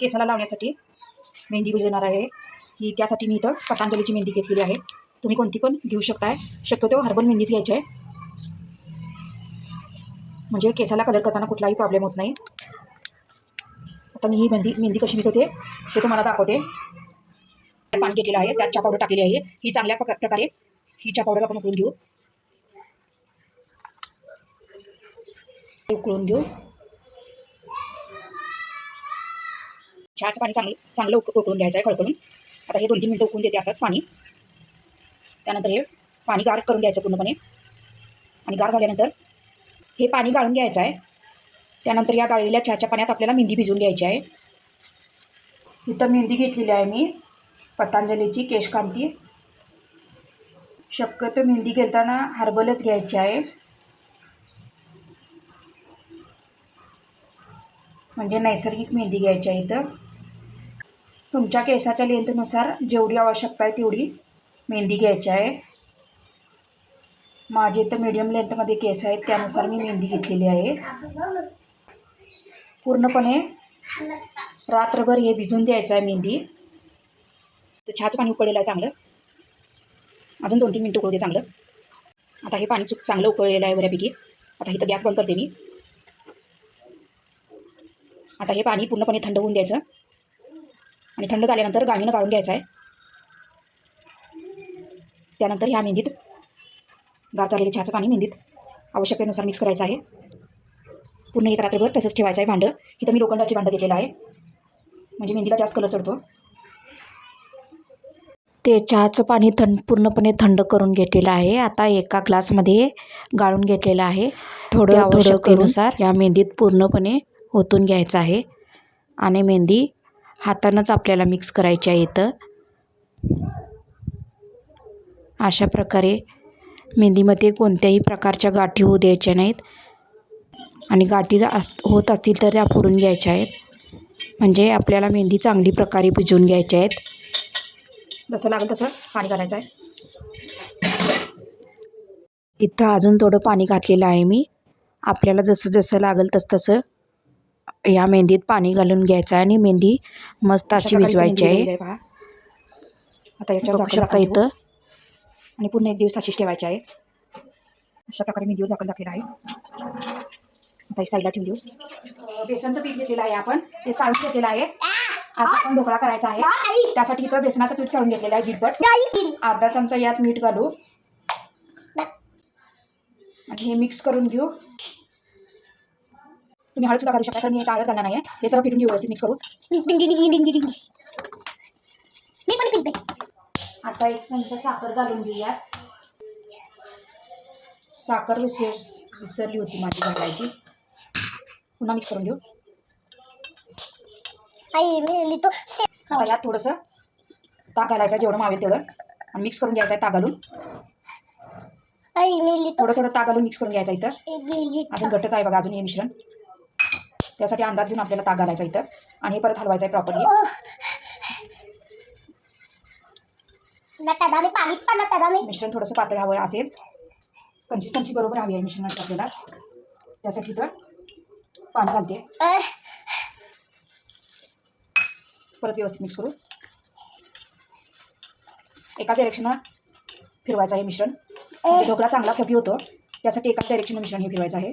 केसाला लावण्यासाठी मेहंदी भिजवणार आहे. ही त्यासाठी मी इथं पतंजलीची मेहंदी घेतलेली आहे. तुम्ही कोणती पण घेऊ शकताय. शक्यतो हर्बल मेहंदीच घ्यायची आहे. म्हणजे केसाला कलर करताना कुठलाही प्रॉब्लेम होत नाही. आता मी ही मेहंदी मेहंदी कशी भिजवते ते तुम्हाला दाखवते. पाणी घेतलेलं आहे. त्यात चहा पावडर टाकलेली आहे. ही चांगल्या प्रकारे ही चहा पावडर आपण उकळून घेऊ. उकळून घेऊ. चहाचं पाणी चांगलं चांगलं उक उकळून घ्यायचं आहे खळकळून आता हे दोन तीन मिनटं उकळून देते असंच पाणी. त्यानंतर हे पाणी गार करून घ्यायचं पूर्णपणे. आणि गार झाल्यानंतर हे पाणी गाळून घ्यायचं आहे. त्यानंतर या गाळलेल्या चहाच्या पाण्यात आपल्याला मेहंदी भिजवून घ्यायची आहे. इथं मेहंदी घेतलेली आहे मी. पतंजलीची केशकांती. शक्यतो मेहंदी घेताना हर्बलच घ्यायची आहे. म्हणजे नैसर्गिक मेहंदी घ्यायची आहे इथं. तुमच्या केसाच्या लेंथनुसार जेवढी आवश्यकता आहे तेवढी मेहंदी घ्यायची आहे. माझे तर मीडियम लेंथमध्ये केस आहेत त्यानुसार मी मेहंदी घेतलेली आहे. पूर्णपणे रात्रभर हे भिजून द्यायचं आहे मेहंदी. तर छाच पाणी उकळलेलं आहे चांगलं. अजून दोन तीन मिनटं उकळू दे चांगलं. आता हे पाणी चुक चांगलं उकळलेलं आहे बऱ्यापैकी. आता इथं गॅस बंद करते मी. आता हे पाणी पूर्णपणे थंड होऊन द्यायचं. आणि थंड झाल्यानंतर गाळणीनं गाळून घ्यायचं आहे. त्यानंतर ह्या मेहंदीत गार झालेले चहाचं पाणी मेहंदीत आवश्यकतेनुसार मिक्स करायचं आहे. पूर्ण एक रात्रभर तसंच ठेवायचं आहे भांडं. इथं मी लोखंडाची भांडं घेतलेलं आहे. म्हणजे मेहंदीला जास्त कलर चढतो. ते चहाचं पाणी थंड पूर्णपणे थंड करून घेतलेलं आहे. आता एका ग्लासमध्ये गाळून घेतलेलं आहे. थोडं आवश्यकतेनुसार या मेहंदीत पूर्णपणे ओतून घ्यायचं आहे. आणि मेहंदी हातानंच आपल्याला मिक्स करायच्या आहे इथं. अशा प्रकारे मेहंदीमध्ये कोणत्याही प्रकारच्या गाठी होऊ द्यायच्या नाहीत. आणि गाठी जर अस होत असतील तर त्या फोडून घ्यायच्या आहेत. म्हणजे आपल्याला मेहंदी चांगली प्रकारे भिजवून घ्यायच्या आहेत. जसं लागेल तसं पाणी घालायचं आहे. इथं अजून थोडं पाणी घातलेलं आहे मी. आपल्याला जसं जसं लागेल तसं तसं या मेहंदीत पाणी घालून घ्यायचं आहे आणि मेहंदी मस्त अशी भिजवायची आहे. आता याच्यावर शकता. इथं. आणि पूर्ण एक दिवस अशीच ठेवायची आहे. अशा प्रकारे मी दिवस झाकण टाकलेला आहे. आता ही साईडला ठेवून देऊ. बेसनचं पीठ घेतलेलं आहे आपण. ते चाळून घेतलेलं आहे. आता आपण ढोकळा करायचा आहे. त्यासाठी इथं बेसनाचं पीठ चाळून घेतलेलं आहे दीडपट अर्धा चमचा यात मीठ घालू. आणि हे मिक्स करून घेऊ. तुम्ही हळद सुद्धा घालू शकता तर मी हळद घालणार नाही हे सर्व फिरून घेऊ व्यवस्थित मिक्स करून. आता एक चमचा साखर घालून घेऊया साखर विसर विसरली होती माझी घालायची. पुन्हा मिक्स करून घेऊ. यात थोडंसं ताक घालायचं जेवढं मावेल तेवढं. आणि मिक्स करून घ्यायचं आहे ताक घालून. थोडं थोडं ताक घालून मिक्स करून घ्यायचं इथं. अजून घट्टच आहे बघा अजून हे मिश्रण. त्यासाठी अंदाज घेऊन आपल्याला ताक घालायचा इथं आणि परत हलवायचं आहे प्रॉपरली मिश्रण थोडंसं पातळ हवं असेल कन्सिस्टन्सी बरोबर हवी आहे मिश्रणाची आपल्याला. त्यासाठी तर पाणी घालते. परत व्यवस्थित मिक्स करू. एका डायरेक्शनं फिरवायचं आहे मिश्रण. ढोकळा चांगला फ्लफी होतो. त्यासाठी एकाच डायरेक्शनं मिश्रण हे फिरवायचं आहे.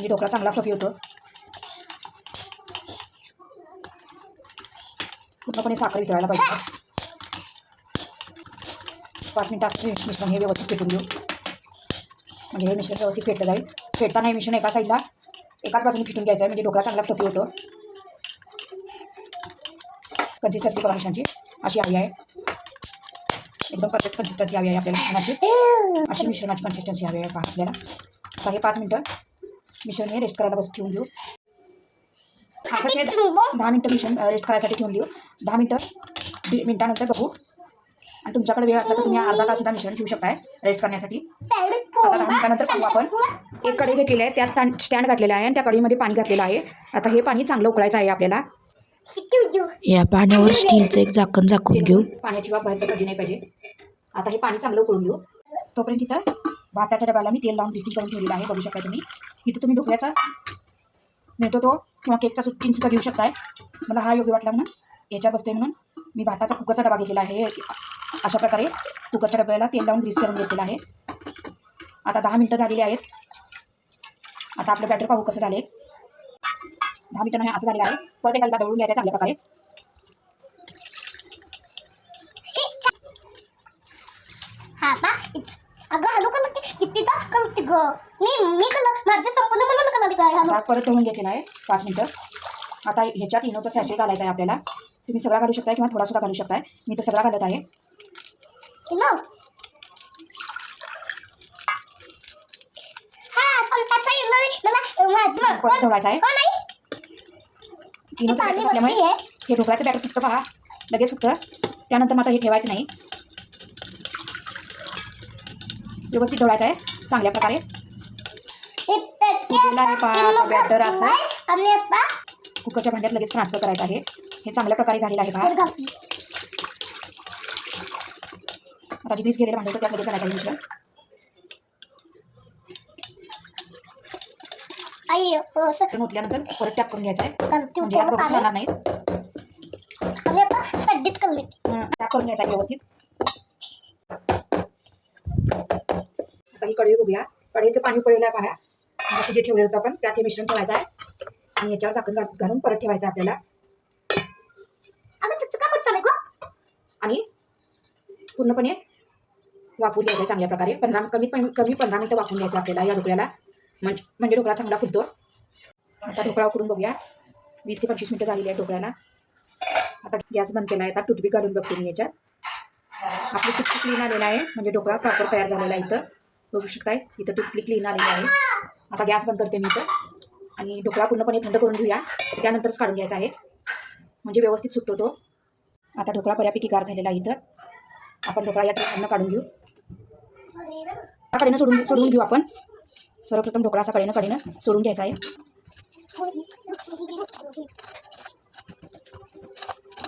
म्हणजे ढोकळा चांगला फ्लफी होतो. पूर्णपणे साखर वितळायला पाहिजे. पाच मिनिटात मिश्रण हे व्यवस्थित फेटून घेऊ. म्हणजे हे मिश्रण व्यवस्थित फेटलं जाईल. फेटताना हे मिश्रण एका साईडला एकाच बाजूने फिटून घ्यायचं आहे. म्हणजे ढोकळा चांगला फ्लफी होतो. कन्सिस्टन्सी बघा मिश्रांची अशी हवी आहे. एकदम परफेक्ट कन्सिस्टन्सी हवी आहे आपल्याला मिश्रणाची. अशी मिश्रणाची कन्सिस्टन्सी हवी आहे पहा आपल्याला. आता हे पाच मिनटं मिश्रण हे रेस्ट करायला बस ठेवून देऊ. असंच हे दहा मिनटं मिश्रण रेस्ट करायसाठी ठेवून देऊ. दहा मिनटं दीड मिनटानंतर बघू. आणि तुमच्याकडे वेळ असला तर तुम्ही अर्धा तास सुद्धा मिश्रण ठेवू शकताय रेस्ट करण्यासाठी. आता दहा मिनिटानंतर पाहू आपण. एक कढई घेतलेली आहे त्यात स्टँड घातलेला आहे आणि त्या कढईमध्ये पाणी घातलेलं आहे. आता हे पाणी चांगलं उकळायचं आहे आपल्याला. या पाण्यावर स्टीलचं एक झाकण झाकून घेऊ. पाण्याची वाफ बाहेरचं कधी नाही पाहिजे. आता हे पाणी चांगलं उकळून घेऊ. तोपर्यंत तिथं भाताच्या डब्याला मी तेल लावून रिसीव करून ठेवलेलं आहे बघू शकता तुम्ही. इथं तुम्ही ढोकळ्याचा मिळतो तो किंवा केकचा सु चिंच घेऊ शकताय. मला हा योग्य वाटला म्हणून. याच्या बसतोय म्हणून. मी भाताचा कुकरचा डबा घेतलेला आहे. अशा प्रकारे कुकरच्या डब्याला तेल लावून ग्रीस करून घेतलेला आहे. आता दहा मिनटं झालेली आहेत. आता आपलं बॅटर पाहू कसं झाले दहा मिनटं नाही असं झालेलं आहे. परत एखादा दळून घ्यायचं चांगल्या प्रकारे हा बा इट्स अगं हॅलो कलर कितीदा कलते ग मी मी कलर माझं संपलं म्हणून भात परत ठेवून घेतलेला आहे पाच मिनटं. आता ह्याच्यात इनोचा सॅशे घालायचा आहे आपल्याला. तुम्ही सगळा घालू शकताय किंवा थोडासुद्धा घालू शकताय. मी तर सगळा घालत आहे. हा परत आहे. हो इनोचं बॅटर हे. ढोकळ्याचं बॅटर फुटतं पहा लगेच फुटतं. त्यानंतर मात्र हे ठेवायचं नाही. व्यवस्थित ढोळायचं आहे. चांगल्या प्रकारे. कुठेला आहे पहा, batter असं. कुकरच्या भांड्यात लगेच ट्रान्सफर करायचं आहे. हे चांगल्या प्रकारे झालेलं आहे पहा. आता जी ग्रीस गेलेलं भांडं त्यात लगेच घालायचं आहे मिश्रण. आई असं. तर ओतल्यानंतर परत टॅप करून घ्यायचं आहे. म्हणजे यात पाणी. राहणार कलले. टॅप करून घ्यायचा आहे व्यवस्थित. आता ही कढई बघूया कढईचं पाणी उकळलेलं आहे पहा. जसं जे ठेवलेलं होतं आपण त्यात हे मिश्रण ठेवायचं आहे. आणि याच्यावर झाकण घाल- घालून परत ठेवायचं आहे आपल्याला. आणि पूर्णपणे वापरून घ्यायचं आहे चांगल्या प्रकारे. पंधरा कमी कमी पंधरा मिनटं वापरून घ्यायचं आपल्याला या ढोकळ्याला. म्हणजे म्हणजे ढोकळा चांगला फुलतो. आता ढोकळा उकडून बघूया. वीस ते पंचवीस मिनटं झालेली आहे ढोकळ्याला. आता गॅस बंद केला आहे. आता टूथपिक घालून बघते मी याच्यात. आपली टूथपिक क्लीन आलेला आहे. म्हणजे ढोकळा प्रॉपर तयार झालेला आहे इथं. बघू शकताय इथं टूथपिक क्लीन आलेली आहे. आता गॅस बंद करते मी इथं. आणि ढोकळा पूर्णपणे थंड करून घेऊया. त्यानंतरच काढून घ्यायचा आहे. म्हणजे व्यवस्थित सुटतो तो. आता ढोकळा बऱ्यापैकी गार झालेला आहे इथं. आपण ढोकळा या ट्रेननं काढून घेऊ. कडेनं सोडून सोडून घेऊ आपण. सर्वप्रथम ढोकळा असा कडेनं कडेनं सोडून घ्यायचा आहे.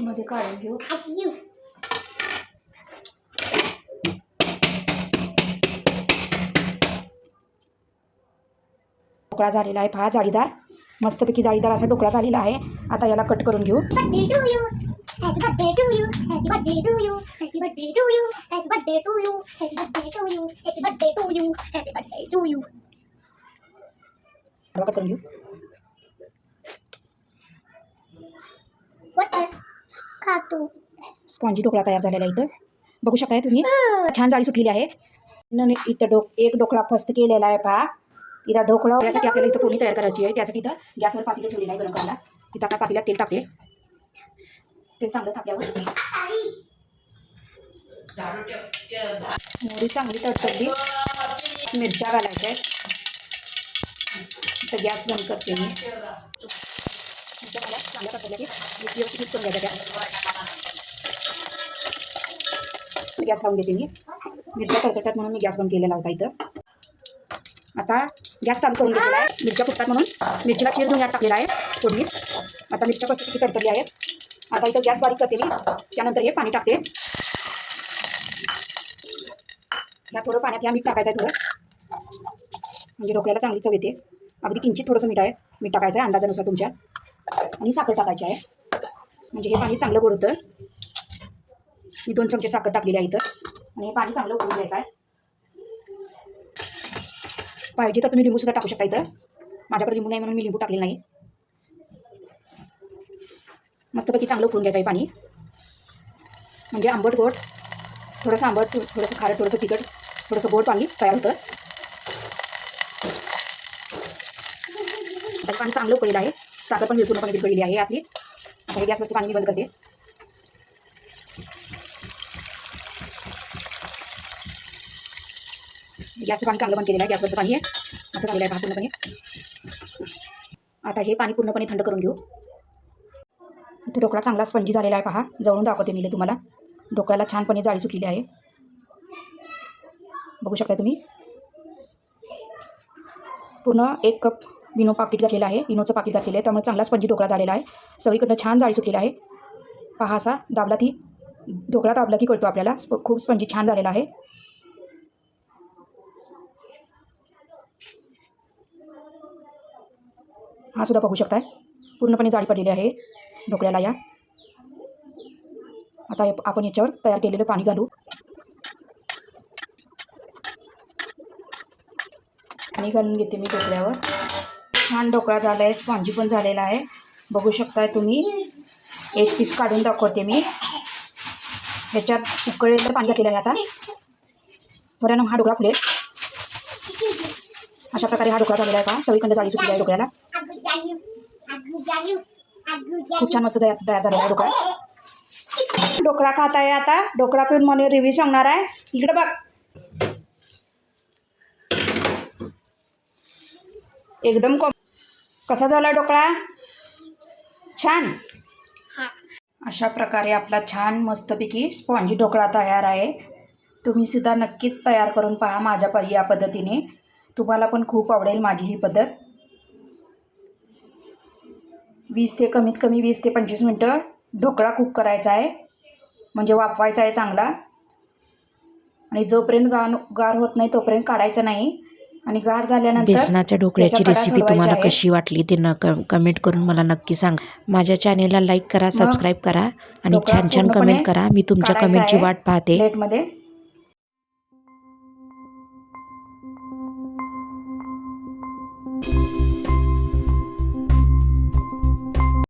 मध्ये काढून घेऊ. ढोकळा झालेला आहे. पहा जाळीदार. मस्तपैकी जाळीदार असा ढोकळा झालेला आहे. आता याला कट करून घेऊ. स्पॉन्जी ढोकळा तयार झालेला इथं. बघू शकता तुम्ही? छान जाळी सुटलेली आहे. इथं डोक एक ढोकळा फस्त केलेला आहे पहा. तिला ढोकळा यासाठी आपल्याला इथं पोळी तयार करायची आहे. त्यासाठी इथं गॅसवर पातेलं ठेवलेलं आहे गरम करायला. इथं आता पातेल्यात तेल टाकते. तेल चांगलं टाकल्यावर मोहरी चांगली तडतडली. मिरच्या घालायच्या आहेत. इथं गॅस बंद करते मी. मिरच्या घाला. चांगल्या तडतडल्या की व्यवस्थित करून गॅस लावून घेते मी. मिरच्या तडतडतात म्हणून मी गॅस बंद केलेला होता इथं. आता गॅस चालू करून घेतलेला आहे. मिरच्या फुटतात म्हणून. मिरचीला चिर धुण्यात टाकलेला आहे फोडणीत. आता मिरच्या कसं किती आहे. आता इथं गॅस बारीक करते मी. त्यानंतर हे पाणी टाकते. या थोडं पाण्यात ह्या मीठ टाकायचं आहे थोडं. म्हणजे ढोकळ्याला चांगली चव येते. अगदी किंचित थोडंसं मीठ आहे. मीठ टाकायचं आहे अंदाजानुसार तुमच्या. आणि साखर टाकायची आहे. म्हणजे हे पाणी चांगलं गोड होतं. मी दोन चमचे साखर टाकलेली आहे इथं. आणि हे पाणी चांगलं उकळून घ्यायचं आहे. पाहिजे तर तुम्ही लिंबूसुद्धा टाकू शकता इथं. माझ्याकडे लिंबू नाही म्हणून मी लिंबू टाकलेलं नाही. मस्तपैकी चांगलं उकळून घ्यायचं आहे पाणी. म्हणजे आंबट गोड थोडंसं आंबट थोडंसं खारट थोडंसं तिखट थोडंसं गोड पाणी तयार होतं. पाणी चांगलं उकळलेलं आहे. साखर पण पूर्णपणे विरघळलेली आहे आतली. आता हे गॅसवरचं पाणी मी बंद करते. गॅसचं पाणी चांगलं बंद केलेलं आहे गॅसवरचं पाणी आहे. असं झालेलं आहे पहा पूर्णपणे. आता हे पाणी पूर्णपणे थंड करून घेऊ. इथे ढोकळा चांगला स्पंजी झालेला आहे पहा. जवळून दाखवते मी तुम्हाला. ढोकळ्याला छानपणे जाळी सुटलेली आहे. बघू शकता तुम्ही. पूर्ण एक कप विनो पाकिट घातलेलं आहे विनोचं पाकिट घातलेलं आहे. त्यामुळे चांगला स्पंजी ढोकळा झालेला आहे. सगळीकडनं छान जाळी सुटलेला आहे. पहा असा दाबला ती ढोकळा दाबला की कळतो आपल्याला. स्प खूप स्पंजी छान झालेला आहे. हा सुद्धा बघू शकताय. पूर्णपणे जाळी पडलेली आहे ढोकळ्याला या. आता आपण याच्यावर तयार केलेलं पाणी घालू. पाणी घालून घेते मी ढोकळ्यावर. छान ढोकळा झाला आहे स्पॉन्जी पण झालेला आहे. बघू शकताय तुम्ही. एक पीस काढून दाखवते मी. याच्यात उकळलेलं पाणी घातलेलं आहे आता. बरं हा ढोकळा फुलेल. अशा प्रकारे हा ढोकळा झालेला आहे का? सगळीकडे जाळी सुटली आहे ढोकळ्याला. खूप छान मस्त तयार तयार झालेला आहे ढोकळा. ढोकळा खात आहे आता. ढोकळा पिऊन मला रिव्ह्यू सांगणार आहे. इकडे बघ. एकदम कॉम कसा झाला ढोकळा? छान. अशा प्रकारे आपला छान मस्तपैकी स्पॉन्जी ढोकळा तयार आहे. तुम्ही सुद्धा नक्कीच तयार करून पहा माझ्या परी या पद्धतीने. तुम्हाला पण खूप आवडेल माझी ही पद्धत वीस ते कमीत कमी वीस ते पंचवीस मिनटं ढोकळा कुक करायचा आहे. म्हणजे वाफवायचा आहे चांगला. आणि जोपर्यंत गार गार होत नाही तोपर्यंत काढायचं नाही. आणि गार झाल्यानंतर बेसनाच्या ढोकळ्याची रेसिपी तुम्हाला कशी वाटली ते न क कमेंट करून मला नक्की सांगा. माझ्या चॅनेलला लाईक करा सबस्क्राईब करा आणि छान छान कमेंट करा. मी तुमच्या कमेंटची वाट पाहते. प्लेटमध्ये